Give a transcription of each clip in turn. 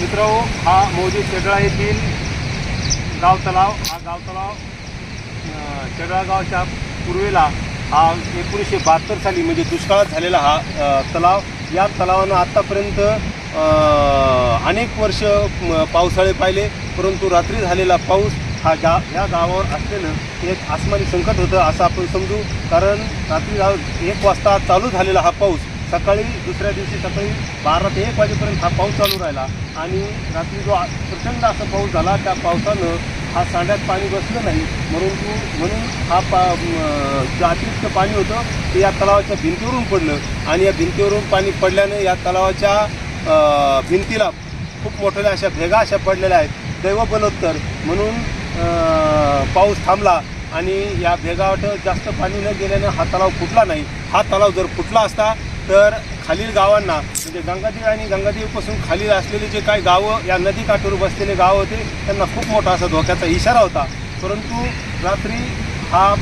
मित्र हा मोदी शेगळा येथील गाव तलाव हा गाव तलाव अं, शेगळा गावच्या पूर्वेला हा एकोणीसशे बहात्तर साली म्हणजे दुष्काळात झालेला हा तलाव. या तलावानं आत्तापर्यंत अनेक वर्ष पावसाळे पाहिले परंतु रात्री झालेला पाऊस हा गा ह्या गावावर असलेलं एक आसमानी संकट होतं असं आपण समजू. कारण रात्री एक वाजता चालू झालेला हा पाऊस सकाळी दुसऱ्या दिवशी सकाळी बारा ते एक वाजेपर्यंत हा पाऊस चालू राहिला. आणि रात्री जो प्रचंड असा पाऊस झाला त्या पावसानं हा सांड्यात पाणी बसलं नाही. म्हणून म्हणून हा पा जे अतिरिक्त पाणी होतं ते या तलावाच्या भिंतीवरून पडलं. आणि या भिंतीवरून पाणी पडल्यानं या तलावाच्या भिंतीला खूप मोठ्या अशा भेगा अशा पडलेल्या आहेत. दैव बलोत्तर म्हणून पाऊस थांबला. आणि या भेगावट जास्त पाणी न गेल्यानं हा तलाव फुटला नाही. हा तलाव जर फुटला असता तर खालील गावांना म्हणजे गंगादेवी आणि गंगादेवीपासून खालील असलेले जे काही गावं या नदीकाठावर बसलेले गाव होते त्यांना खूप मोठा असा धोक्याचा इशारा होता. परंतु रात्री हा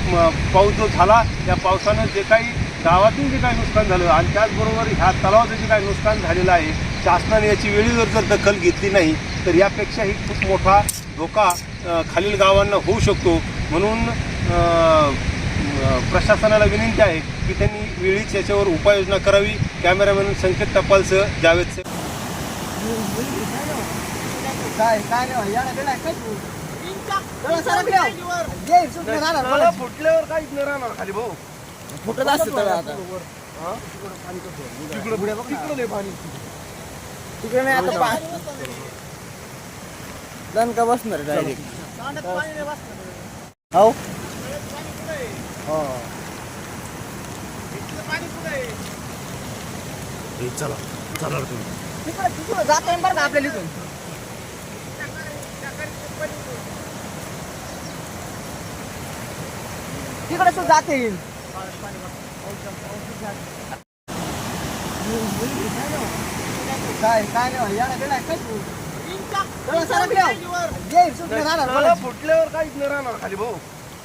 पाऊस जो झाला त्या पावसानं जे काही गावातून जे काही नुकसान झालं आणि त्याचबरोबर ह्या तलावाचं जे काही नुकसान झालेलं आहे शासनाने याची वेळेवर जर दखल घेतली नाही तर यापेक्षाही खूप मोठा धोका खालील गावांना होऊ शकतो. म्हणून प्रशासनाला विनंती आहे की त्यांनी वेळीच याच्यावर उपाययोजना करावी. कॅमेरामॅन संकेत टपालसह जावेद सर. काय राहणार, बोला. फुटल्यावर काहीच नाही राहणार खाली भाऊ फुटत असतं तळं आता. तिकडे नाही आता पा दणका बसणार डायरेक्ट हो हो. हे चला चला रे. तुम्ही तिकडे तिकडं जाता येईल बरं का आपल्याला इथून? तिकडे सुद्धा जाता. येईल काय काय नाही याला गेलाय काय तू? चला, सरकल्या. ये, सुटलं राहणार, बोला. फुटल्यावर काहीच नाही राहणार खाली भाऊ.